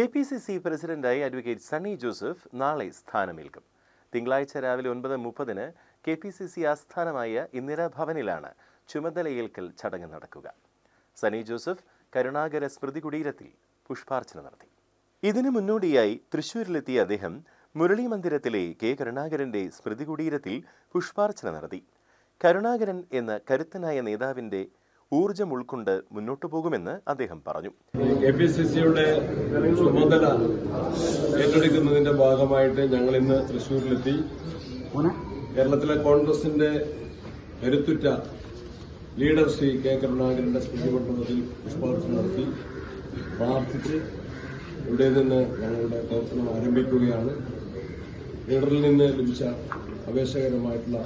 K P C C പ്രസിഡന്റായി advocate Sunny Joseph നാളെ സ്ഥാനമേൽക്കും. തിങ്കളാഴ്ച രാവിലെ ഒൻപത് മുപ്പതിന് കെ പി സി സി ആസ്ഥാനമായ ഇന്ദിരാഭവനിലാണ് ചുമതലയേൽക്കൽ ചടങ്ങ് നടക്കുക. സണ്ണി ജോസഫ് കരുണാകര സ്മൃതി കുടീരത്തിൽ പുഷ്പാർച്ചന നടത്തി. ഇതിനു മുന്നോടിയായി തൃശൂരിലെത്തിയ അദ്ദേഹം മുരളി മന്ദിരത്തിലെ കെ കരുണാകരന്റെ സ്മൃതി കുടീരത്തിൽ പുഷ്പാർച്ചന നടത്തി. കരുണാകരൻ എന്ന കരുത്തനായ നേതാവിന്റെ ഊർജം ഉൾക്കൊണ്ട് മുന്നോട്ടു പോകുമെന്ന് അദ്ദേഹം പറഞ്ഞു. കെ പി സി സിയുടെ ചുമതല ഏറ്റെടുക്കുന്നതിന്റെ ഭാഗമായിട്ട് ഞങ്ങൾ ഇന്ന് തൃശൂരിലെത്തി കേരളത്തിലെ കോൺഗ്രസിന്റെ കരുത്തുറ്റ ലീഡർ ശ്രീ കെ കരുണാകരന്റെ സ്മൃതിമണ്ഡലത്തിൽ പുഷ്പാർച്ചന നടത്തി. പ്രാർത്ഥിച്ച് ഇവിടെ നിന്ന് ഞങ്ങളുടെ പ്രവർത്തനം ആരംഭിക്കുകയാണ്. ലീഡറിൽ നിന്ന് ലഭിച്ച അപേക്ഷകരമായിട്ടുള്ള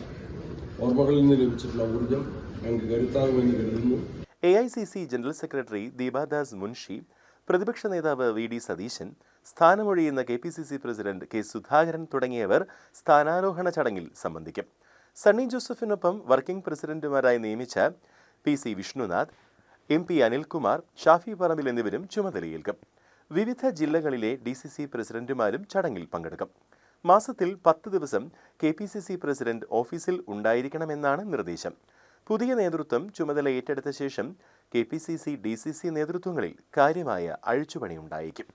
ഓർമ്മകളിൽ നിന്ന് ലഭിച്ചിട്ടുള്ള ഊർജം കരുത്താകുമെന്ന് കരുതുന്നു. A I C C general secretary Deepa Das Munshi പ്രതിപക്ഷ നേതാവ് V D Satheesan സ്ഥാനമൊഴിയുന്ന K P C C president K Sudhakaran തുടങ്ങിയവർ സ്ഥാനാരോഹണ ചടങ്ങിൽ സംബന്ധിക്കും. സണ്ണി ജോസഫിനൊപ്പം വർക്കിംഗ് പ്രസിഡന്റുമാരായി നിയമിച്ച P C Vishnunath M P Anilkumar Shafi Parambil എന്നിവരും ചുമതലയേൽക്കും. വിവിധ ജില്ലകളിലെ ഡി സി സി പ്രസിഡന്റുമാരും ചടങ്ങിൽ പങ്കെടുക്കും. മാസത്തിൽ പത്ത് ദിവസം K P C C president ഓഫീസിൽ ഉണ്ടായിരിക്കണമെന്നാണ് നിർദ്ദേശം. പുതിയ നേതൃത്വം ചുമതല ഏറ്റെടുത്ത ശേഷം K P C C D C C നേതൃത്വങ്ങളിൽ കാര്യമായ അഴിച്ചുപണിയുണ്ടായേക്കും.